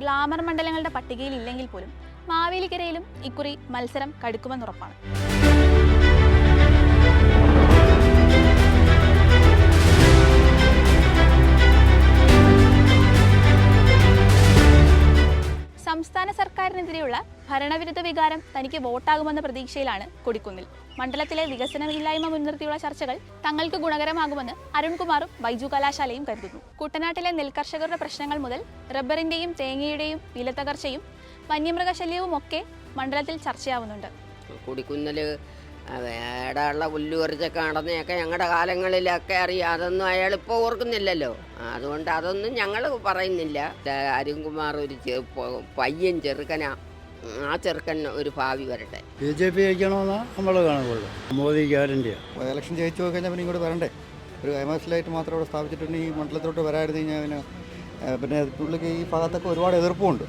Glamour മണ്ഡലങ്ങളുടെ പട്ടികയിൽ ഇല്ലെങ്കിൽ പോലും മാവേലിക്കരയിലും ഇക്കുറി മത്സരം കടുക്കുമെന്നുറപ്പാണ്. സർക്കാരിനെതിരെയുള്ള ഭരണവിരുദ്ധ വികാരം തനിക്ക് വോട്ടാകുമെന്ന പ്രതീക്ഷയിലാണ് കൊടിക്കുന്നിൽ. മണ്ഡലത്തിലെ വികസനമില്ലായ്മ മുൻനിർത്തിയുള്ള ചർച്ചകൾ തങ്ങൾക്ക് ഗുണകരമാകുമെന്ന് അരുൺകുമാറും ബൈജു കലാശാലയും കരുതുന്നു. കുട്ടനാട്ടിലെ നെൽകർഷകരുടെ പ്രശ്നങ്ങൾ മുതൽ റബ്ബറിന്റെയും തേങ്ങയുടെയും വിലത്തകർച്ചയും വന്യമൃഗശല്യവും ഒക്കെ മണ്ഡലത്തിൽ ചർച്ചയാവുന്നുണ്ട്. കുടിക്കുന്നൽ ഉള്ള പുല്ല് പറിച്ചൊക്കെ നടന്നതൊക്കെ ഞങ്ങളുടെ കാലങ്ങളിലൊക്കെ അറിയാം. അതൊന്നും അയാൾ ഇപ്പോൾ ഓർക്കുന്നില്ലല്ലോ. അതുകൊണ്ട് അതൊന്നും ഞങ്ങൾ പറയുന്നില്ല. അരുൺകുമാർ ഒരു പയ്യൻ ചെറുക്കനാ. ആ ചെറുക്കൻ ഒരു ഭാവി വരട്ടെ. ബി ജെ പി ജയിക്കണമെന്നാ നമ്മൾ കാണുകയുള്ളൂ മോദി ഗ്യാരണ്ടിയാണ് ഇലക്ഷൻ ജയിച്ചു പോയി കഴിഞ്ഞാൽ പിന്നെ ഇങ്ങോട്ട് വരണ്ടേ? ഒരു കൈമാസിലായിട്ട് മാത്രം ഇവിടെ സ്ഥാപിച്ചിട്ടുണ്ടെങ്കിൽ ഈ മണ്ഡലത്തോട്ട് വരായിരുന്നു കഴിഞ്ഞാൽ പിന്നെ പിന്നെ പുള്ളിക്ക് ഈ ഭാഗത്തൊക്കെ ഒരുപാട് എതിർപ്പുമുണ്ട്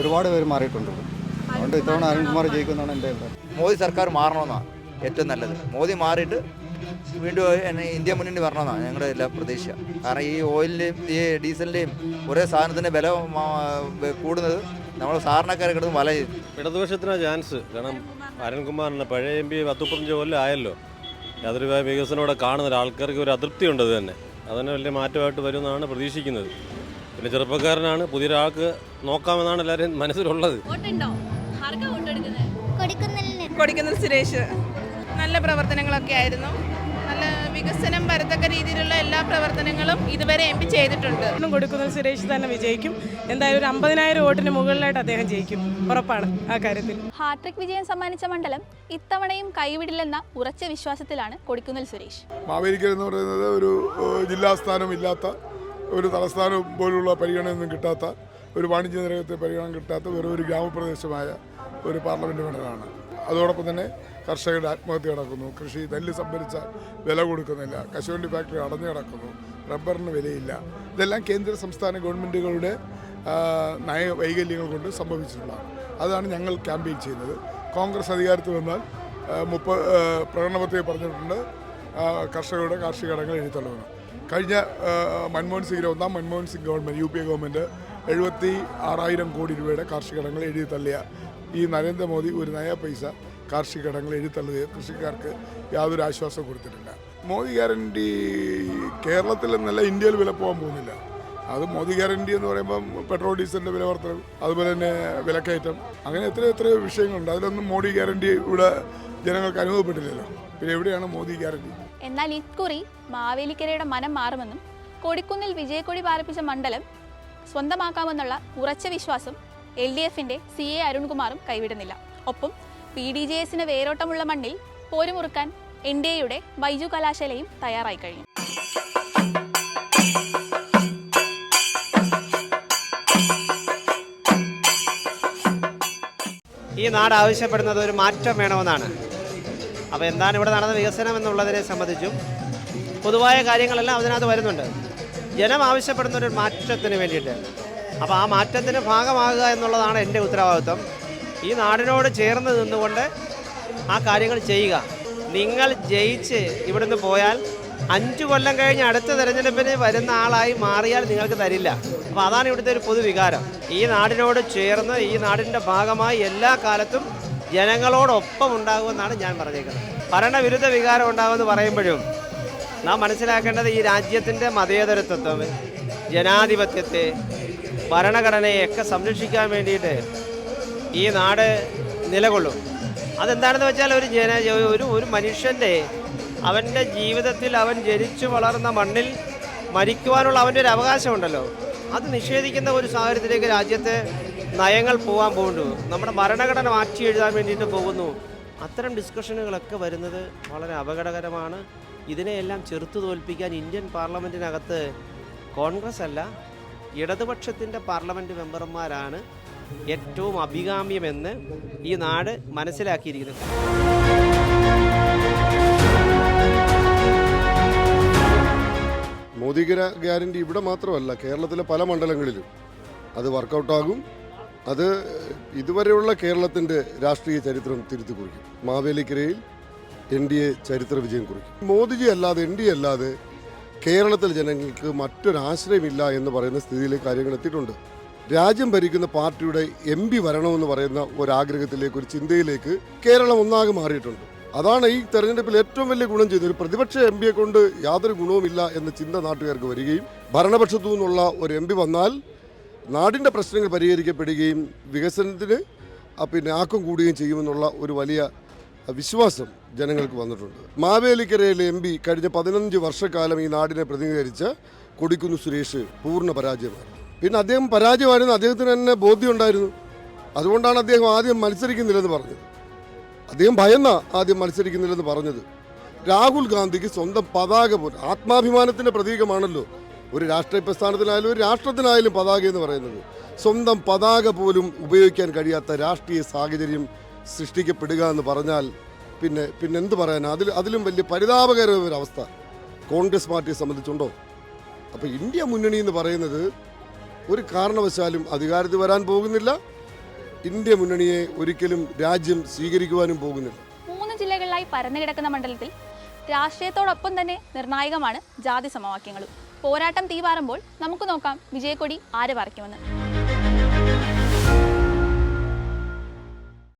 ഒരുപാട് പേര് മാറിയിട്ടുണ്ട്. ഇവിടെ. അതുകൊണ്ട് ഇത്തവണ അരുൺകുമാർ ജയിക്കുന്നതാണ് എന്റെ അഭിപ്രായം. മോദി സർക്കാർ മാറണമെന്നാണ് ഏറ്റവും നല്ലത്. മോദി മാറിയിട്ട് വീണ്ടും ഇന്ത്യ മുന്നണി വരണമെന്നാണ് ഞങ്ങളുടെ എല്ലാ പ്രതീക്ഷ. കാരണം ഈ ഓയിലിന്റെയും ഈ ഡീസലിന്റെയും ഒരേ സാധനത്തിന്റെ വില കൂടുന്നത് നമ്മൾ സാധാരണക്കാരെ കിടന്ന് വല ചെയ്യും. ഇടതുപക്ഷത്തിനാണ് ചാൻസ്. കാരണം അരുൺകുമാറിന് പഴയ എം പി പത്തുപ്പത്തഞ്ച് കൊല്ലം ആയല്ലോ. യാതൊരു വികസനം കാണുന്ന കാണുന്നില്ല ആൾക്കാർക്ക് ഒരു അതൃപ്തി ഉണ്ട് അത് തന്നെ. അതന്നെ വലിയ മാറ്റമായിട്ട് വരുമെന്നാണ് പ്രതീക്ഷിക്കുന്നത്. പിന്നെ ചെറുപ്പക്കാരനാണ്. പുതിയൊരാൾക്ക് നോക്കാമെന്നാണ് എല്ലാവരും മനസ്സിലുള്ളത്. കൊടിക്കുന്നിൽ സുരേഷ്. നല്ല പ്രവർത്തനങ്ങളൊക്കെ ആയിരുന്നു. നല്ല വികസനം വരത്തക്ക രീതിയിലുള്ള എല്ലാ പ്രവർത്തനങ്ങളും ഇതുവരെ എം പി ചെയ്തിട്ടുണ്ട്. കൊടുക്കുന്ന സുരേഷ് തന്നെ വിജയിക്കും. എന്തായാലും ഒരു അമ്പതിനായിരം വോട്ടിന് മുകളിലായിട്ട് അദ്ദേഹം ജയിക്കും. ഉറപ്പാണ് ആ കാര്യത്തിൽ. ഹാട്രിക് വിജയം സമ്മാനിച്ച മണ്ഡലം ഇത്തവണയും കൈവിടില്ലെന്ന ഉറച്ച വിശ്വാസത്തിലാണ് കൊടിക്കുന്നിൽ സുരേഷ്. മാവേലിക്കൽ എന്ന് പറയുന്നത് ഒരു ജില്ലാസ്ഥാനം ഇല്ലാത്ത ഒരു തലസ്ഥാനം പോലുള്ള പരിഗണനയൊന്നും കിട്ടാത്ത ഒരു വാണിജ്യ നിരകത്തെ പരിഗണന കിട്ടാത്ത വെറും ഒരു ഗ്രാമപ്രദേശമായ ഒരു പാർലമെന്റ് മണ്ഡലമാണ്. അതോടൊപ്പം തന്നെ കർഷകരുടെ ആത്മഹത്യ നടക്കുന്നു. കൃഷി നെല്ല് സംഭരിച്ച വില കൊടുക്കുന്നില്ല. കശുവണ്ടി ഫാക്ടറി അടഞ്ഞു കിടക്കുന്നു. റബ്ബറിന് വിലയില്ല. ഇതെല്ലാം കേന്ദ്ര സംസ്ഥാന ഗവൺമെന്റുകളുടെ നയ വൈകല്യങ്ങൾ കൊണ്ട് സംഭവിച്ചിട്ടുള്ളതാണ്. അതാണ് ഞങ്ങൾ ക്യാമ്പയിൻ ചെയ്യുന്നത്. കോൺഗ്രസ് അധികാരത്തിൽ വന്നാൽ മുപ്പ പ്രകടനപത്രിക പറഞ്ഞിട്ടുണ്ട് കർഷകരുടെ കാർഷിക കടങ്ങൾ എഴുതിത്തള്ളുന്നത് കഴിഞ്ഞ മൻമോഹൻ സിംഗിന്റെ ഒന്നാം Manmohan Singh government U P A government എഴുപത്തി ആറായിരം കോടി രൂപയുടെ കാർഷിക കടങ്ങൾ എഴുതി തള്ളിയ ഈ നരേന്ദ്രമോദി ഒരു നയ പൈസ കാർഷിക ഘടകങ്ങൾ എഴുതി കൃഷിക്കാർക്ക് യാതൊരു ആശ്വാസവും കൊടുത്തിട്ടില്ല. മോദി ഗ്യാരണ്ടി കേരളത്തിൽ എന്നല്ല ഇന്ത്യയിൽ വില പോകാൻ പോകുന്നില്ല. അത് മോദി ഗ്യാരണ്ടി എന്ന് പറയുമ്പം പെട്രോൾ ഡീസലിന്റെ വില വർധനം അതുപോലെ തന്നെ വിലക്കയറ്റം അങ്ങനെ എത്രയോ എത്രയോ വിഷയങ്ങളുണ്ട്. അതിലൊന്നും മോദി ഗ്യാരണ്ടി ഇവിടെ ജനങ്ങൾക്ക് അനുഭവപ്പെട്ടില്ലല്ലോ. പിന്നെ എവിടെയാണ് മോദി ഗ്യാരണ്ടി? എന്നാൽ ഇക്കുറി മാവേലിക്കരയുടെ മനം മാറുമെന്നും കൊടിക്കുന്നിൽ വിജയക്കൊടി പാർപ്പിച്ച മണ്ഡലം സ്വന്തമാക്കാമെന്നുള്ള ഉറച്ച വിശ്വാസം എൽ ഡി എഫിന്റെ സി എ അരുൺകുമാറും കൈവിടുന്നില്ല. ഒപ്പം പി ഡി ജെ എസിന് വേരോട്ടമുള്ള മണ്ണിൽ പോരുമുറുക്കാൻ എൻ ഡി എയുടെ ബൈജു കലാശാലയും തയ്യാറായി കഴിഞ്ഞു. ഈ നാട് ആവശ്യപ്പെടുന്നത് ഒരു മാറ്റം വേണമെന്നാണ്. അപ്പോൾ എന്താണ് ഇവിടെ നടന്ന വികസനം എന്നുള്ളതിനെ സംബന്ധിച്ചും പൊതുവായ കാര്യങ്ങളെല്ലാം അതിനകത്ത് വരുന്നുണ്ട്. ജനം ആവശ്യപ്പെടുന്ന ഒരു മാറ്റത്തിന് വേണ്ടിയിട്ട് അപ്പോൾ ആ മാറ്റത്തിന് ഭാഗമാകുക എന്നുള്ളതാണ് എന്റെ ഉത്തരവാദിത്വം. ഈ നാടിനോട് ചേർന്ന് നിന്നുകൊണ്ട് ആ കാര്യങ്ങൾ ചെയ്യുക. നിങ്ങൾ ജയിച്ച് ഇവിടുന്ന് പോയാൽ അഞ്ചു കൊല്ലം കഴിഞ്ഞ് അടുത്ത തെരഞ്ഞെടുപ്പിന് വരുന്ന ആളായി മാറിയാൽ നിങ്ങൾക്ക് തരില്ല. അപ്പോൾ അതാണ് ഇവിടുത്തെ ഒരു പൊതുവികാരം ഈ നാടിനോട് ചേർന്ന് ഈ നാടിന്റെ ഭാഗമായി എല്ലാ കാലത്തും ജനങ്ങളോടൊപ്പം ഉണ്ടാകുമെന്നാണ് ഞാൻ പറഞ്ഞേക്കുന്നത്. ഭരണവിരുദ്ധ വികാരം ഉണ്ടാകുമെന്ന് പറയുമ്പോഴും നാം മനസ്സിലാക്കേണ്ടത് ഈ രാജ്യത്തിന്റെ മതേതരത്വം ജനാധിപത്യത്തെ ഭരണഘടനയെയൊക്കെ സംരക്ഷിക്കാൻ വേണ്ടിയിട്ട് ഈ നാട് നിലകൊള്ളും. അതെന്താണെന്ന് വെച്ചാൽ ഒരു ജന ഒരു ഒരു മനുഷ്യന്റെ അവന്റെ ജീവിതത്തിൽ അവൻ ജനിച്ചു വളർന്ന മണ്ണിൽ മരിക്കുവാനുള്ള അവന്റെ ഒരു അവകാശമുണ്ടല്ലോ. അത് നിഷേധിക്കുന്ന ഒരു സാഹചര്യത്തിലേക്ക് രാജ്യത്തെ നയങ്ങൾ പോകാൻ പോകുന്നു. നമ്മുടെ ഭരണഘടന മാറ്റി എഴുതാൻ വേണ്ടിയിട്ട് പോകുന്നു. അത്തരം ഡിസ്കഷനുകളൊക്കെ വരുന്നത് വളരെ അപകടകരമാണ്. ഇതിനെയെല്ലാം ചെറുത്തു തോൽപ്പിക്കാൻ ഇന്ത്യൻ പാർലമെന്റിനകത്ത് കോൺഗ്രസ് അല്ല ഇടതുപക്ഷത്തിന്റെ പാർലമെന്റ് മെമ്പർമാരാണ് ഏറ്റവും അഭികാമ്യമെന്ന് ഈ നാട് മനസ്സിലാക്കിയിരിക്കുന്നത്. മോദി ഗ്യാരണ്ടി ഇവിടെ മാത്രമല്ല കേരളത്തിലെ പല മണ്ഡലങ്ങളിലും. അത് വർക്കൗട്ടാകും. അത് ഇതുവരെയുള്ള കേരളത്തിന്റെ രാഷ്ട്രീയ ചരിത്രം തിരുത്തി കുറിക്കും. മാവേലിക്കരയിൽ എൻ ഡി എ ചരിത്ര വിജയം കുറിക്കും. മോദിജി അല്ലാതെ എൻ ഡി എ അല്ലാതെ കേരളത്തിലെ ജനങ്ങൾക്ക് മറ്റൊരാശ്രയമില്ല എന്ന് പറയുന്ന സ്ഥിതിയിലേക്ക് കാര്യങ്ങൾ എത്തിയിട്ടുണ്ട്. രാജ്യം ഭരിക്കുന്ന പാർട്ടിയുടെ എം പി വരണമെന്ന് പറയുന്ന ഒരാഗ്രഹത്തിലേക്ക് ഒരു ചിന്തയിലേക്ക് കേരളം ഒന്നാകെ മാറിയിട്ടുണ്ട്. അതാണ് ഈ തെരഞ്ഞെടുപ്പിൽ ഏറ്റവും വലിയ ഗുണം ചെയ്തത്. ഒരു പ്രതിപക്ഷ എം പിയെ കൊണ്ട് യാതൊരു ഗുണവുമില്ല എന്ന ചിന്ത നാട്ടുകാർക്ക് വരികയും ഭരണപക്ഷത്തു നിന്നുള്ള ഒരു എം പി വന്നാൽ നാടിന്റെ പ്രശ്നങ്ങൾ പരിഹരിക്കപ്പെടുകയും വികസനത്തിന് പിന്നെ ആക്കം കൂടുകയും ചെയ്യുമെന്നുള്ള ഒരു വലിയ വിശ്വാസം ജനങ്ങൾക്ക് വന്നിട്ടുണ്ട്. മാവേലിക്കരയിലെ എം പി കഴിഞ്ഞ പതിനഞ്ച് വർഷക്കാലം ഈ നാടിനെ പ്രതിനിധീകരിച്ച കൊടിക്കുന്ന് സുരേഷ് പൂർണ പരാജയമായി പിന്നെ അദ്ദേഹം പരാജയമായിരുന്നു അദ്ദേഹത്തിന് തന്നെ ബോധ്യമുണ്ടായിരുന്നു അതുകൊണ്ടാണ് അദ്ദേഹം ആദ്യം മത്സരിക്കുന്നില്ലെന്ന് പറഞ്ഞത്. അദ്ദേഹം ഭയന്ന ആദ്യം മത്സരിക്കുന്നില്ലെന്ന് പറഞ്ഞത്. രാഹുൽ ഗാന്ധിക്ക് സ്വന്തം പതാക പോലും ആത്മാഭിമാനത്തിന്റെ പ്രതീകമാണല്ലോ ഒരു രാഷ്ട്രീയ പ്രസ്ഥാനത്തിനായാലും ഒരു രാഷ്ട്രത്തിനായാലും പതാക എന്ന് പറയുന്നത്. സ്വന്തം പതാക പോലും ഉപയോഗിക്കാൻ കഴിയാത്ത രാഷ്ട്രീയ സാഹചര്യം സൃഷ്ടിക്കപ്പെടുക എന്ന് പറഞ്ഞാൽ പിന്നെ പിന്നെ എന്ത് പറയാനാ അതിൽ അതിലും വലിയ പരിതാപകരമായ ഒരു അവസ്ഥ കോൺഗ്രസ് പാർട്ടിയെ സംബന്ധിച്ചുണ്ടോ? അപ്പോൾ ഇന്ത്യ മുന്നണി എന്ന് പറയുന്നത് ഒരു കാരണവശാലും അധികാരത്തിൽ വരാൻ പോകുന്നില്ല. ഇന്ത്യ മുന്നണിയെ ഒരിക്കലും രാജ്യം സ്വീകരിക്കുവാനും പോകുന്നില്ല. മൂന്ന് ജില്ലകളിലായി പരന്നു കിടക്കുന്ന മണ്ഡലത്തിൽ രാഷ്ട്രീയത്തോടൊപ്പം തന്നെ നിർണായകമാണ് ജാതി സമവാക്യങ്ങളും. പോരാട്ടം തീവാറുമ്പോൾ നമുക്ക് നോക്കാം വിജയക്കൊടി ആര് പറിക്കുമെന്ന്.